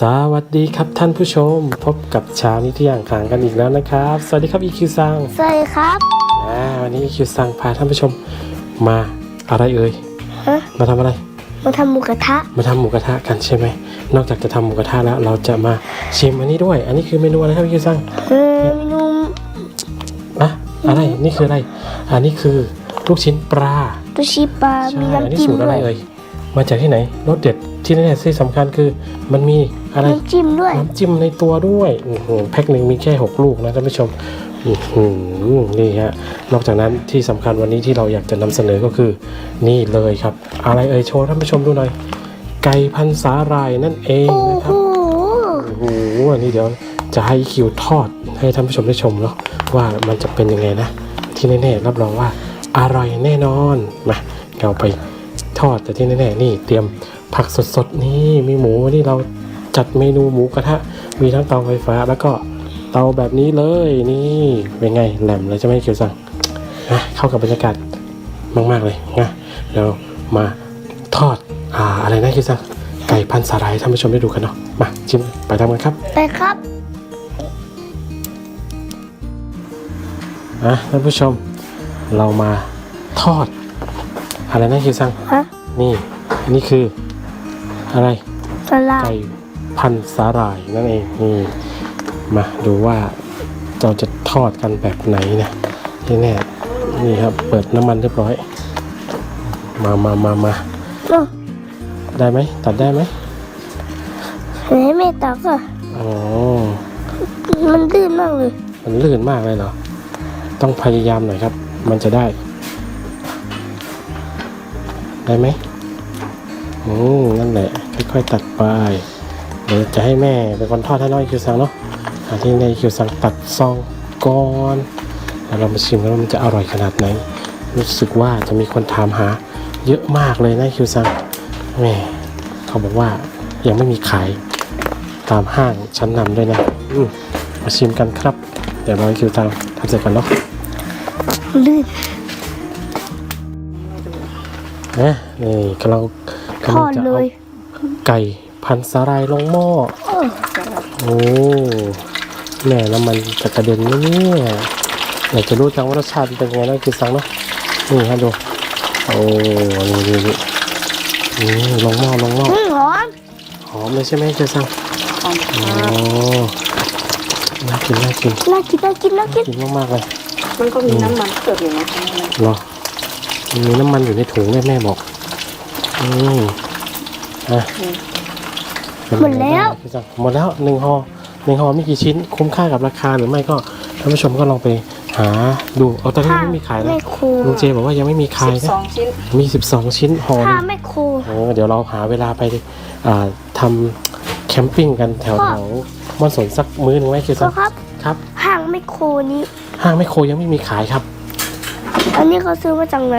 สวัสดีครับท่านผู้ชม พบกับเช้านี้ที่อ่างขางกันอีกแล้วนะครับ สวัสดีครับ EQ ซังสวัสดีครับอ่าวันนี้ EQ ซังพาท่านผู้ชมมาอะไรเอ่ยฮะมาทำอะไร มาทำหมูกระทะมาทำหมูกระทะกันใช่ไหมนอกจากจะทำหมูกระทะแล้ว เราจะมาชิมอันนี้ด้วย อันนี้คือเมนูอะไรครับ EQ ซังเออเมนูอะอะไรนี่คืออะไร อันนี้คือลูกชิ้นปลาตุชิปลาใช่มีอันน้ำนี้จิ้มสูตรอะด้ไรวยเอ่ยมาจากที่ไหนรสเด็ดที่แน่ๆที่สำคัญคือมันมี อะไรน้ำจิ้มด้วยน้ำจิ้มในตัวด้วยโอ้โหแพ็คหนึ่งมีแค่6ลูกนะท่านผู้ชมอื้อหือนี่ฮะนอกจากนั้นที่สำคัญวันนี้ที่เราอยากจะนำเสนอก็คือนี่เลยครับ อะไรเอ่ยโชว์ท่านผู้ชมดูหน่อยไก่พันสาหร่ายนั่นเองโอ้นะคโหรับ โอ้โหอันนี้เดี๋ยวจะให้คิวทอดให้ท่านผู้ชมได้ชมเนาะว่ามันจะเป็นยังไงนะ ที่แน่ๆรับรองว่าอร่อยแน่นอนมาเราไปทอดแต่ที่แน่ๆนี่เตรียมผักสดๆนี่มีหมูนี่เรา จัดเมนูหมูกระทะ มีทั้งเตาไฟฟ้า แล้วก็เตาแบบนี้เลยนี่เป็นไงแหลมเลยจะไหม่คิวสั่งนะเข้ากับบรรยากาศมาก ๆ เลยนะเรามาทอดอ่าอะไรนะคิวสั่งไก่พันสาหร่ายให้ท่านผู้ชมได้ดูกันเนาะมาชิมไปทำกันครับไปครับนะท่านผู้ชมเรามาทอด อะไรนะคิวซังฮะนี่อันนี้คืออะไรสลาไก่ พันสาหร่ายนั่นเองนี่มาดูว่าเราจะทอดกันแบบไหนนะที่แน่นี่ครับเปิดน้ำมันเรียบร้อย มามามามาโอ้ได้ไหมตัดได้ไหมเห็นแม่ตักอะอ๋อมันดื้นมากเลย มันลื่นมากเลยเหรอ ต้องพยายามหน่อยครับ มันจะได้ ได้ไหมอืมนั่นแหละ ค่อยๆตัดไป เดี๋ยวจะให้แม่เป็นคนทอดให้น้อยคิวซังเนาะอาที่ในคิวซังตัดซองก่อนแล้วเรามาชิมกันว่ามันจะอร่อยขนาดไหน รู้สึกว่าจะมีคนถามหา เยอะมากเลยนะคิวซังแม่เขาบอกว่ายังไม่มีขายตามห้างชั้นนำด้วยนะอืมมาชิมกันครับ เดี๋ยวเราให้คิวซังทำเสร็จกันเนาะลื่นนะนี่กำลังทกำลัองดจะเลเอายไก่ พันสาหร่ายลงหม้อ โอ้โอ้แม่แล้วมันจะกระเด็นไหมเนี่ยอยากจะรู้จังว่ารสชาติเป็นไงนะคือสังเนาะนี่ฮะดูโอ้นี่นี่นี่นี่ลงหม้อลงหม้ออืมหอมหอมเลยใช่ไหมคือสังโอ้น่ากินน่ากินน่ากินน่ากินน่ากินกินมากๆเลยมันก็มีน้ำมันเกิดอยู่นะเหรอมันมีน้ำมันอยู่ในถุงแม่แม่บอกอืมอะ หมดแล้ว หมดแล้วหนึ่งห่อหนึ่งห่อมีกี่ชิ้นคุ้มค่ากับราคาหรือไม่ก็ท่านผู้ชมก็ลองไปหาดูเอาตอนนี้ไม่มีขายนะแม่ครูลุงเจบอกว่ายังไม่มีขายสิบนะสองชิ้น มี 12 ชิ้นห่อหถ้านึ่งแม่ครูโอ้เดี๋ยวเราหาเวลาไปอ่าทำแคมปิ้งกันแถวพ่อแถวม่อนสนสักมื้อหนึงไหมคือก็สักครับครับ ห่างแม่ครูนี้ ห้างแมคโครยังไม่มีขายครับ อันนี้เขาซื้อมาจากไหน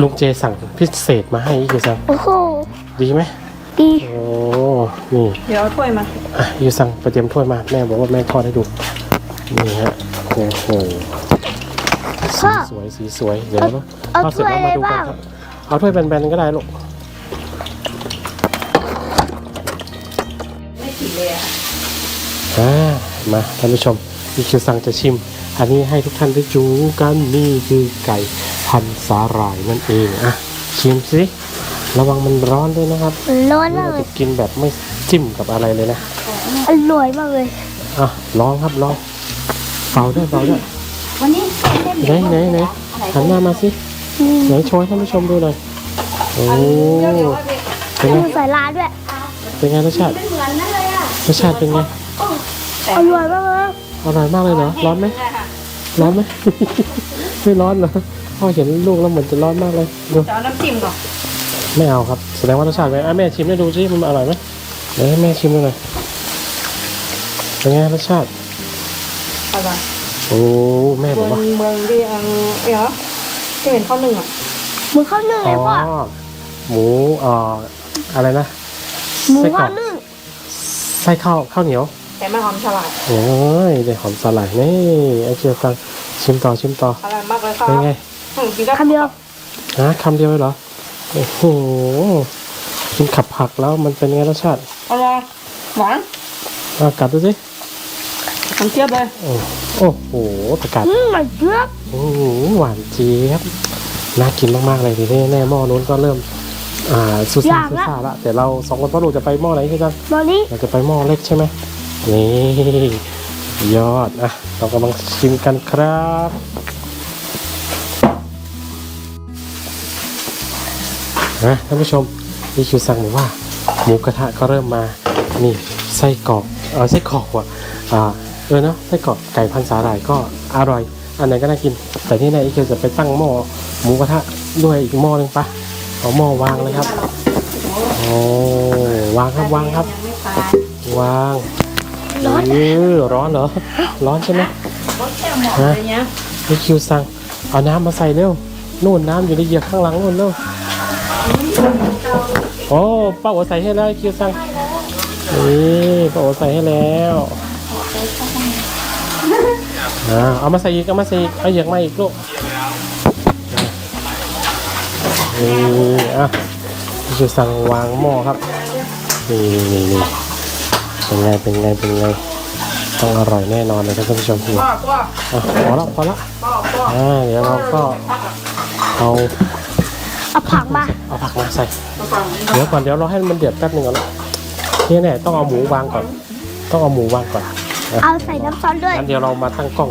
ลุงเจสั่งพิเศษมาให้คือสักโอ้โหดีไหมดี โอ้ นี่เดี๋ยวเอาถ้วยมาอะยูสั่งไปเตรียมถ้วยมา แม่บอกว่าแม่ทอดให้ดู นี่ฮะโอ้โหสีพ่อสวยสีสวยเดี๋ยวนะเอาทอดเสร็จแล้วมาดูถ้วยอะไรกันบ้างครับเอาถ้วยแบนๆก็ได้ลูกไม่ผิดเลยอะอ่ามาท่านผู้ชมอีคิวสั่งจะชิม อันนี้ให้ทุกท่านได้ดูกันนี่คือไก่พันสาหร่ายนั่นเองอะชิมสิ ระวังมันร้อนด้วยนะครับมันร้อนนี่มากเราเลจะยกินแบบไม่จิ้มกับอะไรเลยนะอร่อยมากเลยอะลองครับลองเป่าด้วยเป่าด้วยวันนี้ไหนไหนไหนหันหน้ามาสิอืมไหนโชว์ให้ท่านผู้ชมดูหน่อยโอ้เดี๋ยวเดี๋ยวว่าไปเป็นไงมีสายลาด้วยเป็นไงรสชาติเหมือนนั่นเลยอะรสชาติเป็นไงอร่อยมากเลยอร่อยมากเลยเหรอร้อนไหมใช่ค่ะร้อนไหม ไม่ร้อนเหรอพ่อเห็นลูกแล้วเหมือนจะร้อนมากเลยดูจะเอาน้ำจิ้มก่อน ไม่เอาครับ แสดงว่ารสชาติเป็นไงอะแม่ชิมให้ดูสิมันอร่อยไหมเดี๋ยวให้แม่ชิมดูหน่อยเป็นไงรสชาติเอาไปโอ้แม่บเมืออกงว่าเมืองที่เออเดี๋ยวที่เป็นข้าวหนึ่งอะหมูข้าวนึ่งอ๋เลยพ่ออหมูเอ่ออะไรนะหมูไส้กรข้าอวกนึ่งไส้ข้าวข้าวเหนียวแต่ไม่หอมฉลาดโอ้ยได้หอมสลายนี่ไอ้เชียวฟังชิมต่อชิมต่ออร่อยมากเลยค่ะเป็นไง อืมกินก็คำเดียว ฮะคำเดียวเลยเหรอ โอ้โหกินขับผักแล้วมันเป็นไงรสชาติอร่อยอหวานอะกัดดูสิมันเทียบเลย โอ้โอ้โหตะกัดอืมมันเยอะอื้อหือหวานเจี๊ยบน่ากินมากๆเลยทีนี้แน่หม้อนู้นก็เริ่ม อ่าสุดซ่าสุดซ่าละแต่เราสองคนพ่อลูกจะไปหม้อไหนกันตอนนี้เราจะไปหม้อเล็กใช่ไหมนี่ยอดอะเรากำลังชิมกันครับ นะท่านผู้ชมนี่คิวสั่งบอกว่าหมูกระทะก็เริ่มมานี่ไส้กรอกเออไส้กรอกว่ะอ่าเออเนาะไส้กรอกไก่พันสาหร่ายก็อร่อย อันไหนก็น่ากิน แต่ที่ไหนอีกคิวจะไปตั้งหม้อหมูกระทะด้วยอีกหม้อหนึงปะเอาหม้อวางเลยครับโอ้วางครับวางครับ วางเออร้อนเหรอ ร้อนใช่ไหมอะไรเงี้ยนี่คิวสั่งเอาน้ำมาใส่เร็วนู่นน้ำอยู่ในเหยือกข้างหลังนู่นเร็ว โอ้ป้าโอใส่ให้แล้วคิวสั่งนี่ป้าโอใส่ให้แล้วอ่าเอามาใส่อีกเอามาใส่อีกเอาเหยือกมาอีกลูกนี่อะนี่คิวสั่งวางหม้อครับนี่นี่นี่เป็นไงเป็นไงเป็นไงต้องอร่อยแน่นอนเลยครับท่านผู้ชมนี่พ่อพ่ออะพอละพอละพ่อพ่ออ่าเดี๋ยวเราก็เอา เอาผักมา เอาผักมาใส่มาฟังเดี๋ยวก่อนเดี๋ยวเราให้มันเดือดแป๊บหนึงก่อนนะนี่แน่ต้องเอาหมูวางก่อน ต้องเอาหมูวางก่อนเอาใส่น้ำซอสด้วยงั้นเดี๋ยวเรามาตั้งกล้อง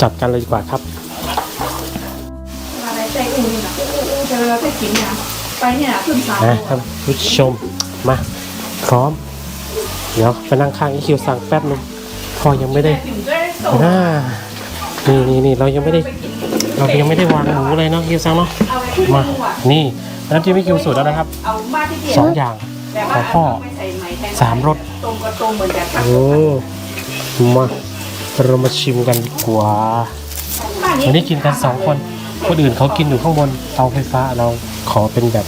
จัดกันเลยดีกว่าครับ อะไรใจอุ่นอะเจอไปกินเนี่ยไปเนี่ยขึ้นเสานะท่านผู้ชมมา พร้อม เดี๋ยวไปนั่งข้างอีคิวสั่งแป๊บหนึงพอยังไม่ได้ถึงได้โตอ่านี่นี่นี่เรายังไม่ได้ เรายังไม่ได้วางหมูเลยเนาะคิวสั่งเนาะเอาไปที่มาตู้อะนี่น้ำจิ้มพี่คิวสูตรแล้วนะครับเอามาที่เดียสวองอย่างแต่ขว่าองพ่อไม่ใส่ไหมแทนสามรสตรงกับตรงเหมือนกันครับโอ้มาเรามาชิมกันดีกว่าบ้านวันนี้นี้กินกันสองคนคนอื่นเขากินอยู่ข้างบนเตาไฟฟ้าเราขอเป็นแบบ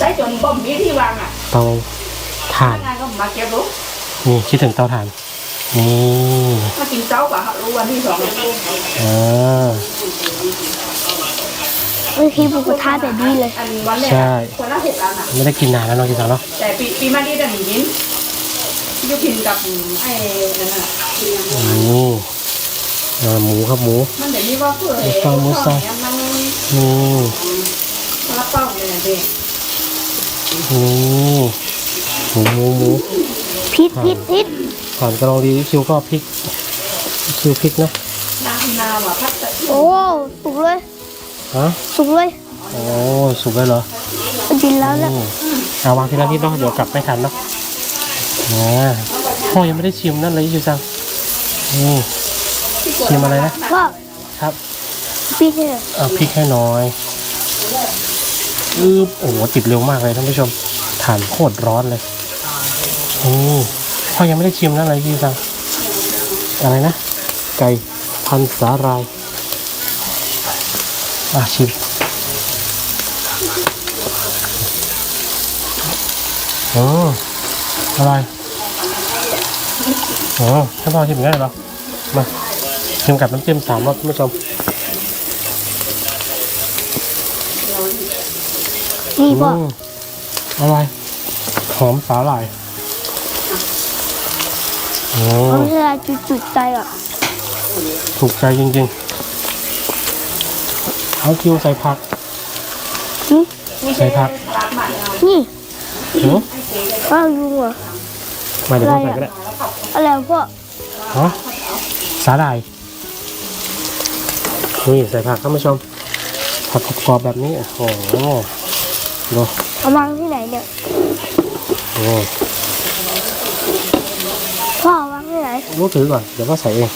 ได้จนบ่มมีที่วางอะเตาถ่านงานก็มาเก็บรู้นี่คิดถึงเตาถ่าน นี่มากินเจ้ากับรู้วันที่สองอ่าไม่คิดบุกระทะแบบนี้เลยอันวันแรกใช่คนละหกล้านอะไม่ได้กินนานแล้วเนาะคิดถึงเนาะแต่ปีปีมานี้จะหนียินยุพินกับไอ้นั่นน่ะนี่อ่าหมูครับหมูมันเดี๋ยวนี้ว่าเพื่อหมูสับหมูสับมันนี่รับเป้าเลยนะเด็กนี่หมูหมูหมูพิษพิษพิษ ผ่านกระลองดีคิวก็พริกคิวพริกนะนานาว่ะพัดแต่โอ้สุกเลยฮะสุกเลยโอ้สุกเลยเหรอมันกินแล้วเนี่ยอืมเอาวางทีละนิดเนาะเดี๋ยวกลับไม่ทันเนาะอ่าพ่อยังไม่ได้ชิมนั่นเลยชิวจังนี่ชิมอะไรนะว่าครับพี่เนี่ยเอาพริกให้น้อยอือโอ้โหติดเร็วมากเลยท่านผู้ชมถ่านโคตรร้อนเลย นี่พ่อยังไม่ได้ชิมนั่นเลยชิวจังอะไรนะ ไก่พันสาหรายอะชิมอืมอะไรอ๋อให้พ่อชิมง่ายเหรอมาชิมกับน้ำจิ้มสามรสท่านผู้ชมนี่พ่อมอะไรหอมสาหร่าย อืเขามเวลาจุดจุดๆใจอะถูกใจจริงๆ เอาคิวใส่ผักนี่ใส่ผักนี่หือป้าลุงอะ มาเดี๋ยวพ่อใส่ก็ได้อะไรวะพ่อฮะสาหร่าย นี่ใส่ผักท่านผู้ชม ผักกรอบๆแบบนี้ โอ้โหดูเอาวางที่ไหนเนี่ย โอ้พ่อเอาวางที่ไหน ลูกถือก่อน เดี๋ยวพ่อใส่เอง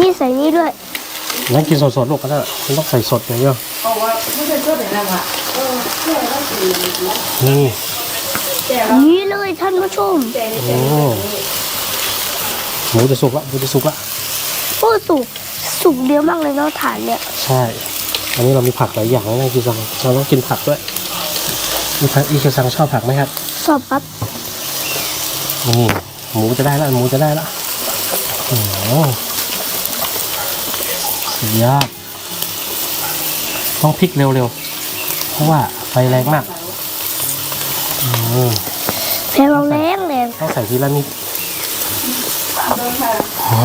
นี่ใส่นี่ด้วยงั้นกินสดๆลูกก็ได้มันต้องใส่สดอย่างเดียวเพราะว่าไม่ใช่เพื่อนแบบนั้นอะนี่แต่เรานี่เลยท่านผู้ชมแต่ในโอ้หมูจะสุกละหมูจะสุกละโอ้สุกสุกเยอะมากเลยเนาะฐานเนี่ย ใช่ อันนี้เรามีผักหลายอย่างนะกิซังเราต้องกินผักด้วยมีผักอีกิซังชอบผักไหมครับ ชอบครับนี่ หมูจะได้ละหมูจะได้ละโอ้โหสุดยอดต้องพลิกเร็วๆ เพราะว่าไฟแรงมากอืมแพงแรงแรงต้องใส่ทีละนิดเดินค่ะอ๋อ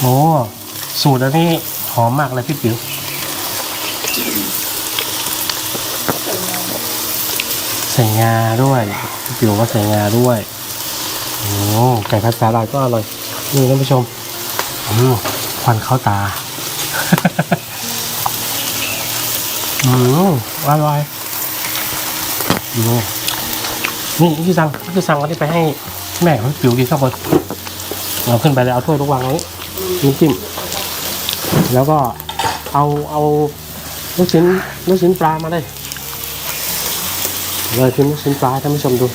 โอ้สูตรอันนี้หอมมากเลยพี่ติ๋ว ส่งาด้วยพี่ติ๋วว่าใส่งาด้วยโอ้ไก่ผัดสาหร่ายก็อร่อยนี่ท่านผู้ชมอืควันเข้าตาอืมอร่อยนี่นี่พี่สังพี่สั่งอันนี้ไปให้แม่ของจิ๋วกินข้าวบนเอาขึ้นไปเลยเอาถ้วยลูกวางไว้น้ำจิ้มแล้วก็เอาเอาลูกชิ้นลูกชิ้นปลามาเลย เลยชิ้นลูกชิ้นปลาให้ท่านผู้ชมดู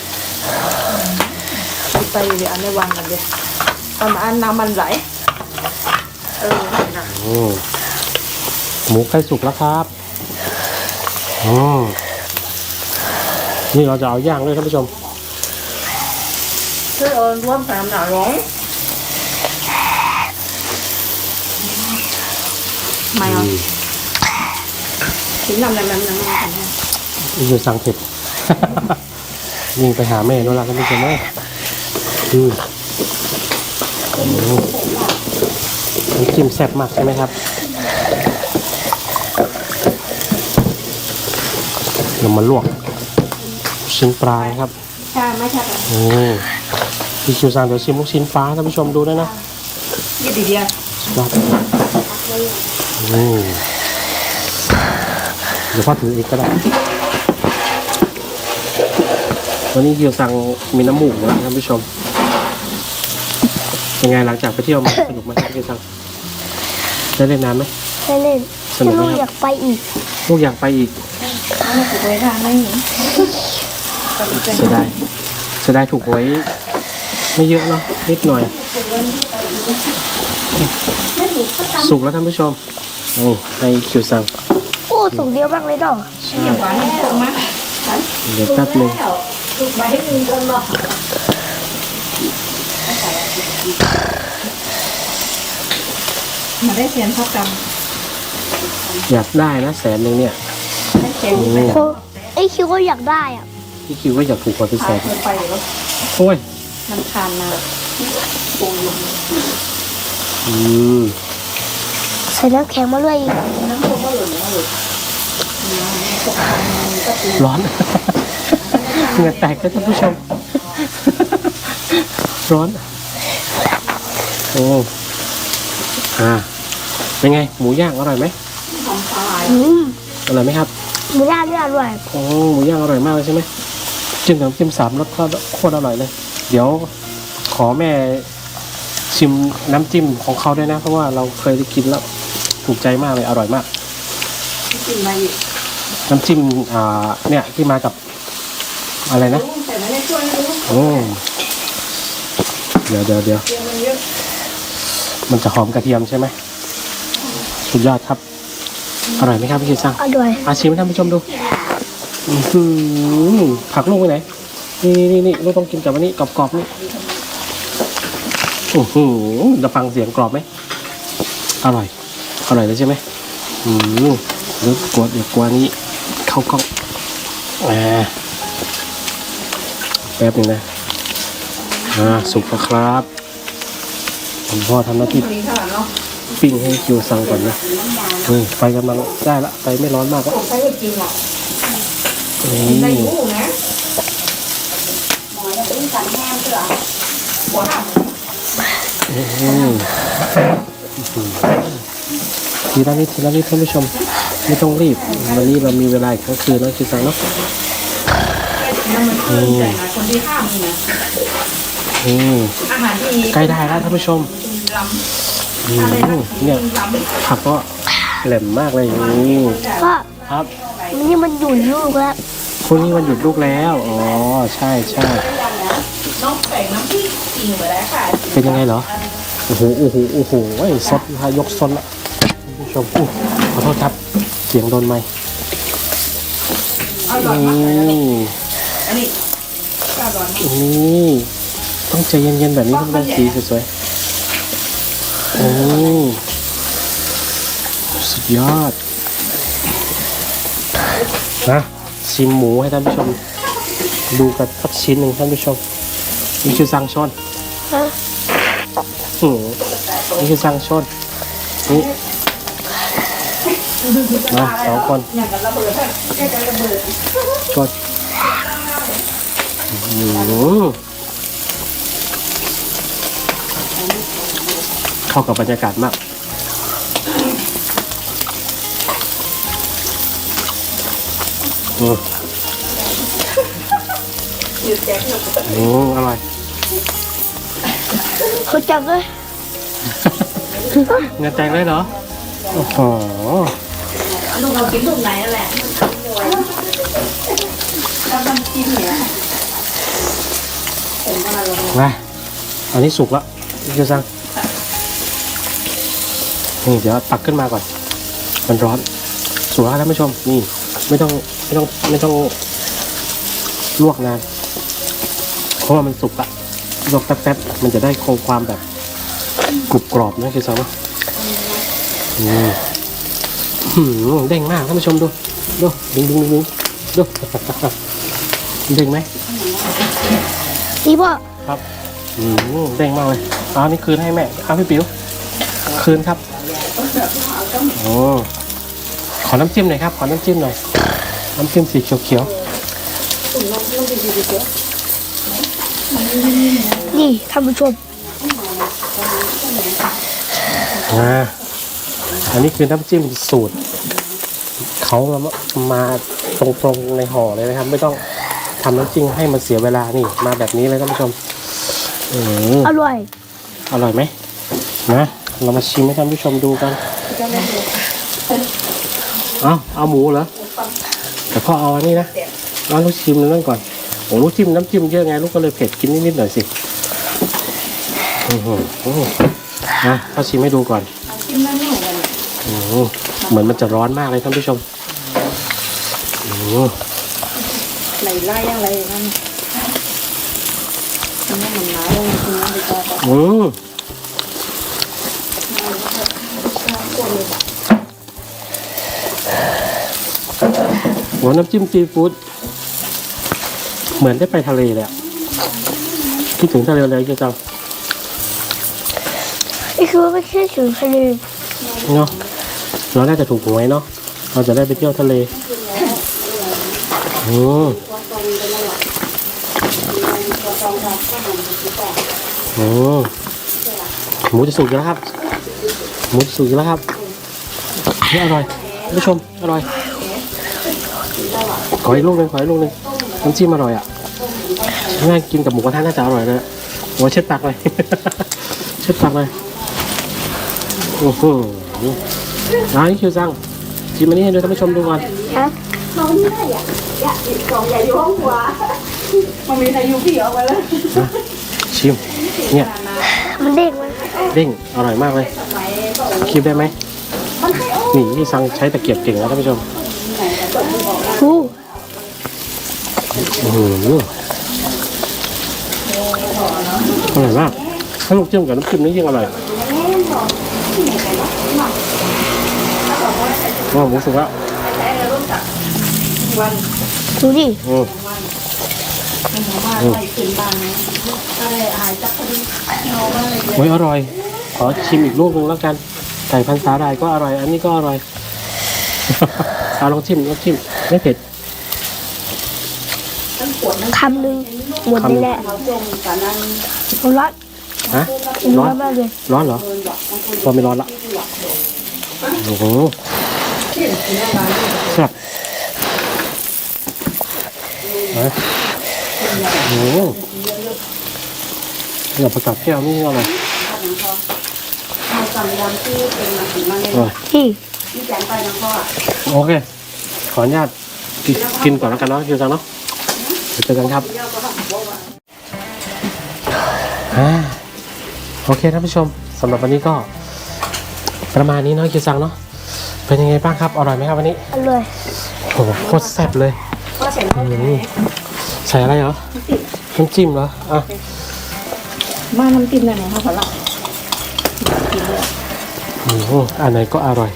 ไปเดี๋ยวอันนี้วางกันเดี๋ยวประมาณน้ำมันไหลเออนะอืมหมูใกล้สุกแล้วครับอืมนี่เราจะเอาย่างด้วยท่านผู้ชมคือเอารวมสามหนาร้องไม่เอาถึงน้ำน้ำน้ำน้ำน้ำอยู่สั่งเผ็ด ยิงไปหาแม่นู่นละท่านผู้ชมเอ้ยอืมโอ้โหน้ำจิ้มแซ่บมากใช่ไหมครับเดี๋ยวมาลวกชิ้นปลานะครับใช่ไม่ใช่นี่พี่คิวสั่งเดี๋ยวชิมลูกชิ้นฟ้าท่านผู้ชมดูด้วยนะยี่ดีเดียวครับนี่เดี๋ยวพ่อถืออีกก็ได้ วันนี้คิวสั่งมีน้ำหมูแล้วท่านผู้ชมยังไงหลังจากไปเที่ยวมาสนุกไหมครับคิวสั่งได้เล่นน้ำไหมได้เล่นสนุกไหมลูกครับอยากไปอีกลูกอยากไปอีกไม่ถูกเลยค่ะไม่เห็นเสียดายเสียดายถูกหวยไม่เยอะเนาะนิดหน่อย สุกแล้วท่านผู้ชมนี่ให้คิวสั่งโอ้สุกเดียวมากเลยเนาะใช่หวานถูกไหมเดี๋ยวแป๊บหนึง ถูกใบให้มีคนบอกมาได้เสียนเท่ากรรมอยากได้นะแสนหนึ่งเนี่ยได้เสียนนี่โอ้ไอคิวก็อยากได้อะพี่คิวก็อยากถูกหวยเป็นแสพายนเธอไปแล้วโอ้ยมันคานมาปูลงอืมใส่น้ำแข็งมาด้วยอีกน้ำปูก็หล่นแล้วหลุดร้อน เหงื่อแตกเลยท่านผู้ชม ร้อนโอ้อ่าเป็นไง หมูย่างอร่อยไหมของปลายอืมอร่อยไหมครับ หมูย่างด้วยอร่อยโอ้หมูย่างอร่อยมากเลยใช่ไหมจิ้มกับน้ำจิ้มสามรสก็โคตรอร่อยเลย เดี๋ยวขอแม่ชิมน้ำจิ้มของเขาด้วยนะ เพราะว่าเราเคยได้กินแล้วถูกใจมากเลยอร่อยมากกินมาอีกน้ำจิ้มอ่าเนี่ยที่มากับ อะไรนะแต่ไม่ได้ช่วยนะลูกโอ้เดี๋ยวเดี๋ยวเดี๋ยวเตียงมันเยอะมันจะหอมกระเทียมใช่ไหมสุดยอดครับ อร่อยไหมครับพี่คิดซังอร่อยอาชิมให้ท่านผู้ชมดูอื้อหือผักลูกไปไหนนี่นี่นี่นี่ลูกต้องกินกับอันนี้กรอบๆนี่โอ้โหจะฟังเสียงกรอบไหมอร่อยอร่อยเลยใช่ไหมอืมเดี๋ยวกลัวเดี๋ยวกลัวนี้เข้ากล้องอ่า แป๊บหนึงนะอ่าสุกแล้วครับผมพ่อทำหน้าที่ปิ้งให้คิวซังก่อนนะนี่ไฟกำลังได้ละไฟไม่ร้อนมากแล้วใช้ก็กินหรอกนี่ในหูนะหมอจะปิ้งกันแห้งเถอะหัวหักอืมทีละนิดทีละนิดท่านผู้ชม ไม่ต้องรีบ วันนี้เรามีเวลาอีกทั้งคืนแล้วคิวซังเนาะ นั่นมันเกินใจนะคนที่ห้ามนี่นะนี่อาหารที่ใกล้ได้แล้วท่านผู้ชมลอืมำอะไรนะเนี่ยลำผักก็แหลมมากเลยนี่ก็ครับนี่มันอยู่ลูกแล้วพรุ่งนี้วันหยุดลูกแล้ว อ๋อ ใช่ใช่น้องแป้งน้ำพริกกินไปแล้วค่ะ เป็นยังไงเหรอ โอ้โห โอ้โห โอ้โหไอ้ซดนะฮะยกซดละท่านผู้ชมอู้ขอโทษครับ เสียงโดนไหมค์ อร่อยมากเลยนี่อันนี้อร่อยมากนี่ต้องใจเย็นๆแบบนี้ต้องได้สีสวยๆนี่สุดยอดนะชิมหมูให้ท่านผู้ชม ดูกันสักชิ้นหนึ่งท่านผู้ชมนี่คือซังชอนฮะอืมนี่คือซังชอนนี่มาสองคนอย่างกับระเบิดแค่กันระ เบิดชอนอืมเข้ากับบรรยากาศมากอืมหยุดแจ็คหยุดอืมอร่อยเขาจับด้วยเงินแตงเลยเหรอ โอ้โหลูกเรากินลูกไหนนั่นแหละแล้วน้ำจิ้มเนี่ย ผมว่าอันนี้สุกแล้วพี่จะสั่งนี่เดี๋ยวตักขึ้นมาก่อน มันร้อนสุกแล้วท่านผู้ชม นี่ ไม่ต้องไม่ต้องไม่ต้องลวกนาน เพราะว่ามันสุกอะลวกแป๊บๆมันจะได้คงความแบบกรุบกรอบนะคือสั่งนาะนี่หืมเด้งมากท่านผู้ชมดู ดูดึงดึงดึงดึงดูเด้งไหม นี่พ่อครับอืมเด้งมากเลยเอาอันนี้คืนให้แม่เอาพี่ปิ๋วคืนครับโอ้ขอน้ำจิ้มหน่อยครับ ขอน้ำจิ้มหน่อยน้ำจิ้มสีเขียวนี่ท่านผู้ชมๆอ่าอันนี้คือน้ำจิ้มสูตรเขามามาตรงๆในห่อเลยนะครับ ไม่ต้อง ทำน้ำจิ้มให้มันเสียเวลานี่ มาแบบนี้เลยท่านผู้ชมอืมอร่อย อร่อยไหมนะเรามาชิมให้ท่านผู้ชมดูกันเอาเอาหมูเหรอแต่พ่อเอาอันนี้นะเอาลูกชิมนั่นก่อนโอ้ลูกจิ้มน้ำจิ้มเยอะไงลูกก็เลยเผ็ดกินนิดๆหน่อยสิอือหืออื้อหือนะพ่อชิมให้ดูก่อนจิ้มนั่นไม่เหมือนกันอือเหมือนมันจะร้อนมากเลยท่านผู้ชมอือ ไหลไล่อะไรนั่นมันไม่เหมือนน้ำเลยคุณน้ำไปต่อต่ออือหัวน้ำจิ้มซีฟู้ดเหมือนได้ไปทะเลเลยอะคิดถึงทะเลเลยจังนี่คือไม่ใช่ถึงทะเลเนาะเราน่าจะถูกหวยเนาะเราจะได้ไปเที่ยวทะเล อืม อืมหมูจะสุกแล้วครับ หมูจะสุกแล้วครับนี่อร่อยท่านผู้ชมอร่อย ขออีกลูกหนึ่งขออีกลูกหนึ่งน้ำจิ้มอร่อยอะน่ากินกับหมูกระทะน่าจะอร่อยเลยอะโอ้เช็ดตักเลยเช็ดตักเลยโอ้โหร้านนี้คิวซังชิมอันนี้ให้ดูท่านผู้ชมดูก่อนฮะเขาไม่ได้อะอยากติดกล่องใหญ่อยู่ห้องหัว มันมีอายุพี่ออกมาแล้วนะชิม เนี่ย มันเด้งมันเด้งอร่อยมากเลยคิมได้ไหมนี่ที่ซังใช้ตะเกียบเก่งแล้วท่านผู้ชมหูโอ้โหอร่อยมากถ้าลูกจิ้มกับน้ำจิ้มนี่ยิ่งอร่อยว้าวหมูสุกแล้วดูดิ อืมไปขึ้นบ้านนะก็เลยหายจากพอดีน้องเลยโอ้ยอร่อย ขอชิมอีกลูกหนึงแล้วกันไก่พันสาหร่ายก็อร่อย อันนี้ก็อร่อย เอาลองชิมลองชิมไม่เผ็ดคำหนึ่งหมดนี่แหละเขาจมกันนั่นร้อนฮะ ร้ร้ออนนมากเลยร้อนเหรอร้อนไม่ร้อนละโอ้โหครับนะ โอ้โหเนี่ยประกาศแก้วนี่อะไรเขาจำยำที่เป็นมาถึงมาเลยอร่อยนี่ที่แจงไปนะพ่อโอเค ขออนุญาตกินกินก่อนแล้วกันเนาะคิวซังเนาะเดี๋ยวเจอกันครับอ่าโอเคท่านผู้ชมสำหรับวันนี้ก็ ประมาณนี้เนาะคิวซังเนาะเป็นยังไงบ้างครับ อร่อยไหมครับวันนี้ อร่อยโอ้โหโคตรแซ่บเลยพ่อเสร็จอืมใส่อะไรเหรอน้ำจิ้มเหรอ อะ มาน้ำจิ้มได้ไหมคะขอละอืมอันไหนก็อร่อย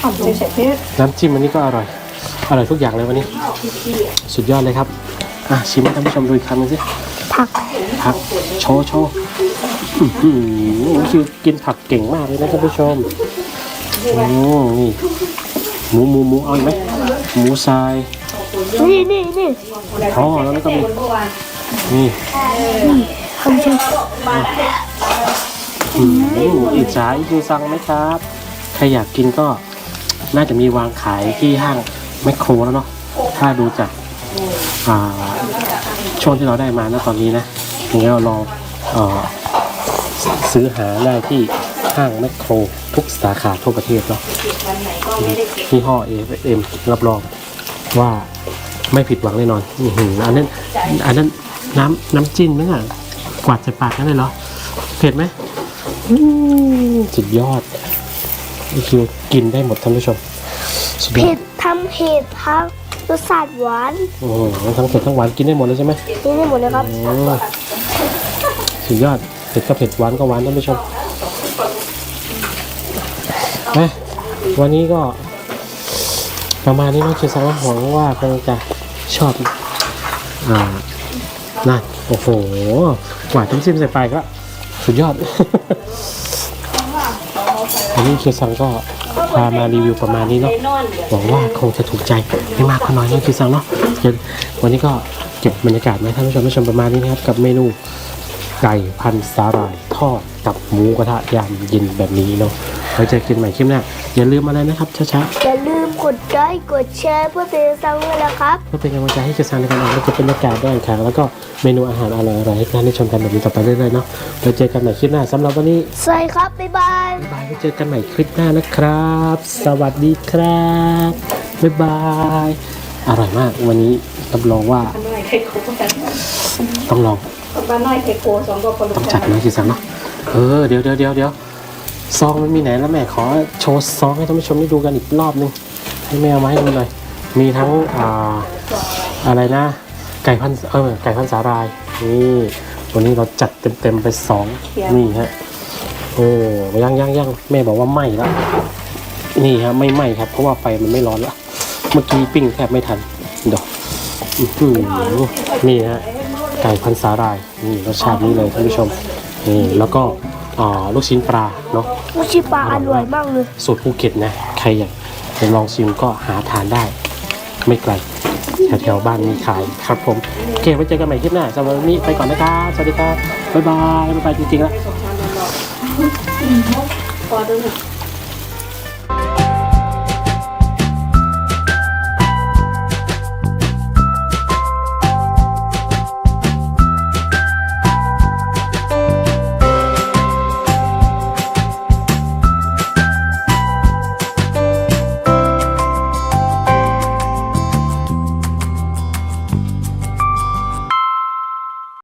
หอมเฉยๆเพชรน้ำจิ้มอันนี้ก็อร่อย อร่อยทุกอย่างเลยวันนี้ สุดยอดเลยครับ อะชิมให้ท่านผู้ชมดูอีกคำหนึงสิ ผักผักโชว์โชว์อื้อหือคิวกินผักเก่งมากเลยนะท่านผู้ชมโอ้นี่หมูหมูหมูเอาอีกไหมหมูทราย นี่นี่นี่อ๋อแล้วก็มีนี่ท่านผู้ชมอืมอิจฉาอีคิวซังไหมครับใครอยากกินก็น่าจะมีวางขายที่ห้างแมคโครแล้วเนาะถ้าดูจากอ่าช่วงที่เราได้มานะตอนนี้นะอย่างนี้เราลองเอ่อซื้อหาได้ที่ห้างแมคโครทุกสาขาทั่วประเทศเนาะที่ห้อ AFM รับรอง ว่าไม่ผิดหวังแน่นอนอื้อหืออันนั้นอันนั้นน้ำน้ำจิ้มนั่นอะกวาดใส่ปากนั่นเลยเหรอเผ็ดไหมอืมสุดยอดนี่คือกินได้หมดท่านผู้ชมสุดยอเผ็ดดทำเผ็ดทั้งรสชาติหวานโอ้โหทั้งเผ็ดทั้งหวานกินได้หมดเลยใช่ไหมนี่ได้หมดเลยครับ อืมสุดยอดเผ็ดก็เผ็ดหวานก็หวานท่านผู้ชมนะวันนี้ก็ ประมาณนี้นะคือสังหวังว่าคงจะชอบอ่านั่นโอ้โหหวานต้มซิมใส่ไปก็สุดยอดอันนี้คือซังก็พามารีวิวประมาณนี้เนาะหวังว่าคงจะถูกใจไม่มากก็น้อยนะคือซังเนาะวันนี้ก็เก็บบรรยากาศมาให้ท่านผู้ชมได้ชมประมาณนี้นะครับกับเมนูไก่พันสาหร่ายทอดกับหมูกระทะยามเย็นแบบนี้เนาะไว้เจอกันใหม่คลิปหน้าอย่าลืมอะไรนะครับช้าๆอย่าลืม กดไลค์กดแชร์เพื่อเป็นกำลังใจด้วยนะครับเพื่อเป็นกำลังใจให้เจสันในการออกรถบรรยากาศด้วยอีกครั้งแล้วก็เมนูอาหารอร่อยๆให้ท่านได้ชมกันแบบนี้ต่อไปเรื่อยๆเนาะเราเจอกันใหม่คลิปหน้าสำหรับวันนี้สวัสดีครับ บ๊ายบาย บ๊ายบายไว้เจอกันใหม่คลิปหน้านะครับ สวัสดีครับบ๊ายบายอร่อยมากวันนี้รับรองว่าน้อยเทโคกันต้องลองบ้านน้อยเทโคสองก็คนต้องจัดนะเจสันเนาะเออเดี๋ยวเดี๋ยวเดี๋ยวเดี๋ยวซองมันมีไหนแล้วแม่ขอโชว์ซองให้ท่านผู้ชมได้ดูกันอีกรอบนึง ให้แม่เอามาให้ดูหน่อย มีทั้งอ่าอะไรนะ ไก่พันเออไก่พันสาลาย นี่วันนี้เราจัดเต็มๆไปสองนี่ฮะโอ้ยังยังยังแม่บอกว่าไหม้แล้วนี่ฮะไม่ไหม้ครับ เพราะว่าไฟมันไม่ร้อนแล้วเมื่อกี้ปิ้งแทบไม่ทันเดี๋ยวอื้อหือนี่ฮะไก่พันสาลายนี่รสชาตินี้เลยท่านผู้ชมนี่แล้วก็อ่าลูกชิ้นปลาเนาะลูกชิ้นปลาอร่อยมากเลยสูตรภูเก็ตนะใครอยาก จะลองชิมก็หาทานได้ ไม่ไกลแถวๆบ้านมีขายครับผมโอเคไว้เจอกันใหม่คลิปหน้าสำหรับวันนี้ไปก่อนนะครับสวัสดีครับบ๊ายบายบ๊ายบายจริงๆแล้ว